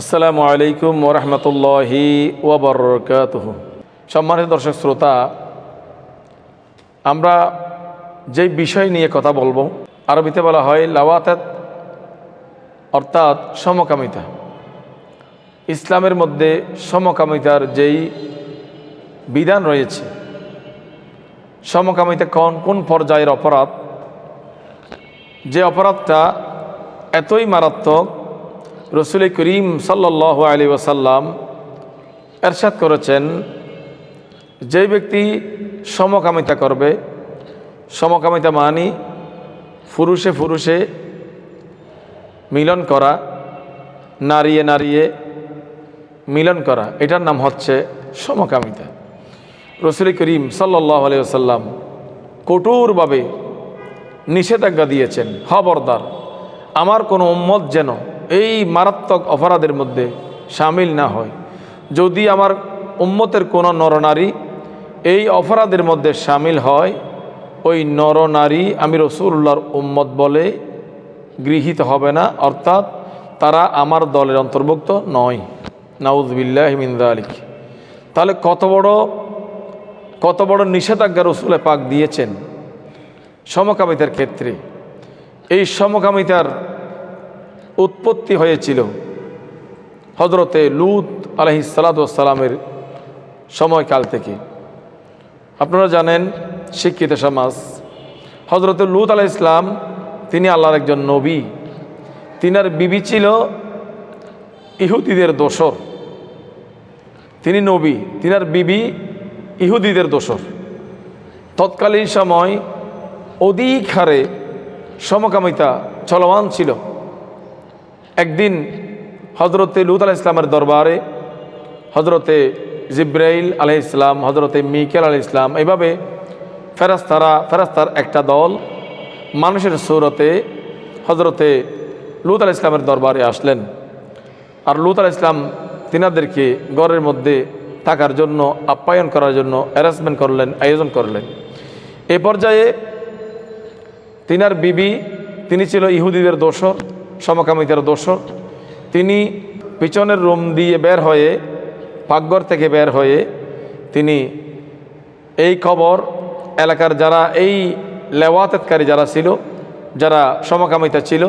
আসসালামু আলাইকুম ওরহমতুল্লাহি ওবরকাত সম্মানিত দর্শক শ্রোতা, আমরা যেই বিষয় নিয়ে কথা বলব, আরবিতে বলা হয় লাওয়াতাত, অর্থাৎ সমকামিতা। ইসলামের মধ্যে সমকামিতার যেই বিধান রয়েছে, সমকামিতা কোন কোন পর্যায়ের অপরাধ? যে অপরাধটা এতই মারাত্মক রসুল করিম সাল্লাহ আলী ওসাল্লাম এরশাদ করেছেন, যে ব্যক্তি সমকামিতা করবে, সমকামিতা মানি পুরুষে পুরুষে মিলন করা নারীয়ে নারীয়ে মিলন করা, এটার নাম হচ্ছে সমকামিতা। রসুল করিম সাল্লাহ আলী ওসাল্লাম কঠোরভাবে নিষেধাজ্ঞা দিয়েছেন খবরদার আমার কোনো উম্মত যেন এই মারাত্মক অপরাধের মধ্যে সামিল না হয়। যদি আমার উম্মতের কোনো নরনারী এই অপরাধের মধ্যে সামিল হয়, ওই নরনারী আমি রসুল্লাহর উম্মত বলে গৃহীত হবে না, অর্থাৎ তারা আমার দলের অন্তর্ভুক্ত নয়। নাউজবিল্লাহ মিন্দা আলিক তাহলে কত বড় কত বড় নিষেধাজ্ঞা রসুলে পাক দিয়েছেন সমকামিতার ক্ষেত্রে। এই সমকামিতার উৎপত্তি হয়েছিল। হজরতে লুত আলহিসালামের সময়কাল থেকে। আপনারা জানেন শিক্ষিত সমাজ। হজরতে লুত আলাহ ইসলাম তিনি আল্লাহর একজন নবী। তিনার বিবি ছিল ইহুদিদের দোসর। তিনি নবী, তিনার বিবি ইহুদিদের দোসর। তৎকালীন সময় অধিক হারে সমকামিতা চলমান ছিল। একদিন হজরতে লুত আলাহ ইসলামের দরবারে হজরতে জিব্রাইল আলহ ইসলাম হজরতে মিকেল আলহ ইসলাম এইভাবে ফেরাস্তারা ফেরাস্তার একটা দল মানুষের সৌরতে হজরতে লুত আলাহ ইসলামের দরবারে আসলেন। আর লুত আলাহ ইসলাম তিনাদেরকে গড়ের মধ্যে থাকার জন্য, আপ্যায়ন করার জন্য অ্যারেঞ্জমেন্ট করলেন, আয়োজন করলেন। এ পর্যায়ে তিনার বিবি, তিনি ছিল ইহুদিদের দোষর সমকামিতার দোষর তিনি পিছনের রুম দিয়ে বের হয়ে, পাকঘর থেকে বের হয়ে তিনি এই খবর এলাকার যারা এই লেওয়াতকারী যারা ছিল, যারা সমকামিতা ছিল,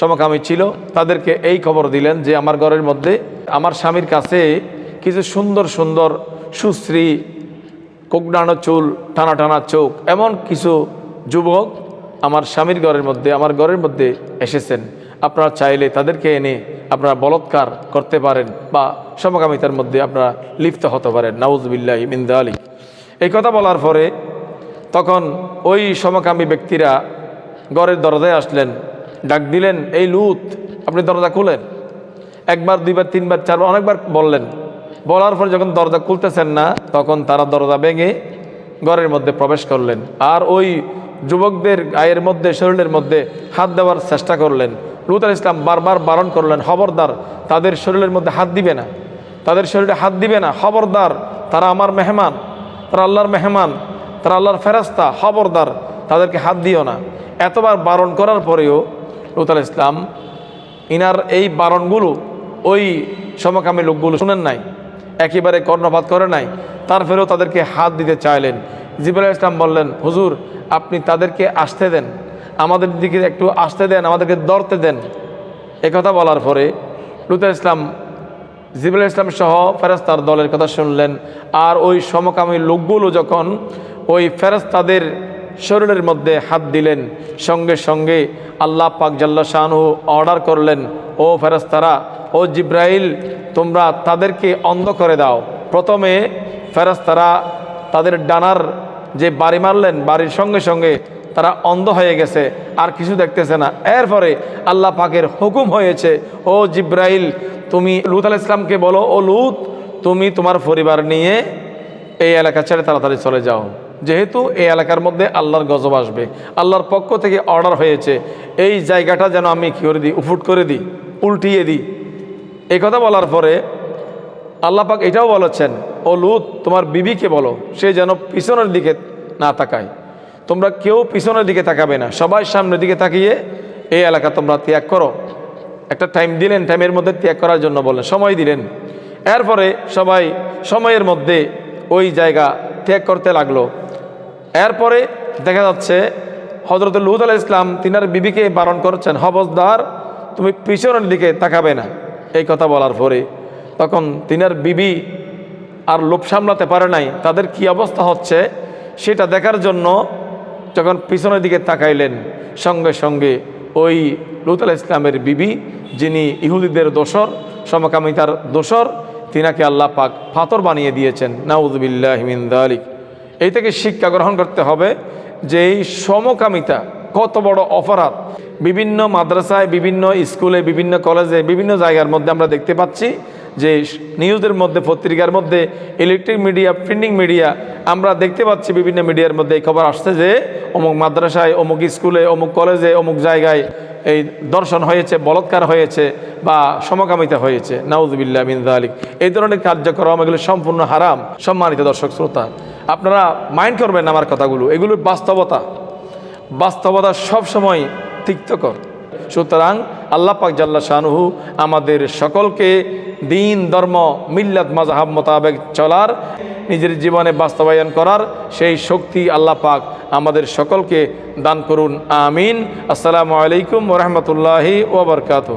সমকামী ছিল, তাদেরকে এই খবর দিলেন যে আমার ঘরের মধ্যে আমার স্বামীর কাছে কিছু সুন্দর সুন্দর সুশ্রী, কোকডানো চুল, টানা টানা চোখ, এমন কিছু যুবক আমার স্বামীর ঘরের মধ্যে, আমার ঘরের মধ্যে এসেছেন। আপনারা চাইলে তাদেরকে এনে আপনারা বলৎকার করতে পারেন বা সমকামিতার মধ্যে আপনারা লিপ্ত হতে পারেন। নাউজবিল্লাহ মিন্দা আলী এই কথা বলার পরে তখন ওই সমকামী ব্যক্তিরা ঘরের দরজায় আসলেন, ডাক দিলেন, এই লুত, আপনি দরজা খুলেন? একবার, দুইবার, তিনবার, চারবার, অনেকবার বললেন। বলার পরে যখন দরজা খুলতেছেন না, তখন তারা দরজা ভেঙে ঘরের মধ্যে প্রবেশ করলেন। আর ওই যুবকদের গায়ের মধ্যে, শরীরের মধ্যে হাত দেওয়ার চেষ্টা করলেন। লুত আল ইসলাম বারবার বারণ করলেন, খবরদার, তাদের শরীরের মধ্যে হাত দিবে না। তাদের শরীরে হাত দিবে না। খবরদার, তারা আমার মেহমান, তারা আল্লাহর মেহমান, তারা আল্লাহর ফেরাস্তা খবরদার, তাদেরকে হাত দিও না। এতবার বারণ করার পরেও লুত আল ইসলাম ইনার এই বারণগুলো, ওই সমকামী লোকগুলো শুনেন নাই, একেবারে কর্ণপাত করে নাই। তারপরেও তাদেরকে হাত দিতে চাইলেন। জিবুল ইসলাম বললেন, হুজুর, আপনি তাদেরকে আসতে দেন। আমাদের দিকে একটু আসতে দেন, আমাদেরকে দরতে দেন। কথা বলার পরে লুতা ইসলাম জিবুল ইসলাম সহ ফেরাস্তার দলের কথা শুনলেন। আর ওই সমকামী লোকগুলো যখন ওই ফেরাস্তাদের শরীরের মধ্যে হাত দিলেন, সঙ্গে সঙ্গে আল্লাহ পাক জাল্লা শাহু অর্ডার করলেন, ও ফেরাস্তারা ও জিব্রাইল, তোমরা তাদেরকে অন্ধ করে দাও। প্রথমে ফেরাস্তারা তাদের ডানার যে বাড়ি মারলেন, বাড়ির সঙ্গে সঙ্গে তারা অন্ধ হয়ে গেছে, আর কিছু দেখতেছে না। এরপরে আল্লাহ পাকের হুকুম হয়েছে, ও জিব্রাইল, তুমি লুত আল ইসলামকে বলো, ও লুত, তুমি তোমার পরিবার নিয়ে এই এলাকা ছেড়ে তাড়াতাড়ি চলে যাও। যেহেতু এই এলাকার মধ্যে আল্লাহর গজব আসবে, আল্লাহর পক্ষ থেকে অর্ডার হয়েছে, এই জায়গাটা যেন আমি কী করে দিই, উফুট করে দিই, উল্টিয়ে দিই। এই কথা বলার পরে আল্লাপাক এটাও বলেছেন, ও লুত, তোমার বিবিকে বলো, সে যেন পিছনের দিকে না তাকায়। তোমরা কেউ পিছনের দিকে তাকাবে না। সবাই সামনের দিকে তাকিয়ে এই এলাকা তোমরা ত্যাগ করো। একটা টাইম দিলেন টাইমের মধ্যে ত্যাগ করার জন্য বললেন, সময় দিলেন। এরপরে সবাই সময়ের মধ্যে ওই জায়গা ত্যাগ করতে লাগল। এরপরে দেখা যাচ্ছে হজরত লুহুদ আলাহ ইসলাম তিনার বিবিকে বারণ করছেন হবজদার তুমি পিছনের দিকে তাকাবে না। এই কথা বলার পরে তখন তিনার বিবি আর লোভ সামলাতে পারে নাই। তাদের কি অবস্থা হচ্ছে, সেটা দেখার জন্য যখন পিছনের দিকে তাকাইলেন, সঙ্গে সঙ্গে ওই লুত আলাহ ইসলামের বিবি, যিনি ইহুদিদের দোসর সমকামিতার দোসর তিনাকে আল্লাহ পাক ফাতর বানিয়ে দিয়েছেন। নাউজবিল্লাহমিন আলিক এই থেকে শিক্ষা গ্রহণ করতে হবে যে এই সমকামিতা কত বড় অপরাধ। বিভিন্ন মাদ্রাসায়, বিভিন্ন স্কুলে, বিভিন্ন কলেজে, বিভিন্ন জায়গার মধ্যে আমরা দেখতে পাচ্ছি যে নিউজের মধ্যে, পত্রিকার মধ্যে ইলেকট্রিক মিডিয়া প্রিন্টিং মিডিয়া আমরা দেখতে পাচ্ছি বিভিন্ন মিডিয়ার মধ্যে এই খবর আসছে যে অমুক মাদ্রাসায়, অমুক স্কুলে, অমুক কলেজে, অমুক জায়গায় এই দর্শন হয়েছে, বলৎকার হয়েছে বা সমকামিতা হয়েছে। নাউজবিল্লা মিন আলিক এই ধরনের কার্যক্রম এগুলো সম্পূর্ণ হারাম। সম্মানিত দর্শক শ্রোতা, আপনারা মাইন্ড করবেন আমার কথাগুলো। এগুলোর বাস্তবতা। বাস্তবতা সবসময় তিক্তকর। সুতরাং আল্লাহ পাক জাল্লা শাহনুহু আমাদের সকলকে দিন, ধর্ম, মিল্লাত মজাহাব মোতাবেক চলার, নিজের জীবনে বাস্তবায়ন করার সেই শক্তি আল্লাহ পাক আমাদের সকলকে দান করুন, আমিন। আসসালামু আলাইকুম ওরহমতুল্লাহি ওবরকাত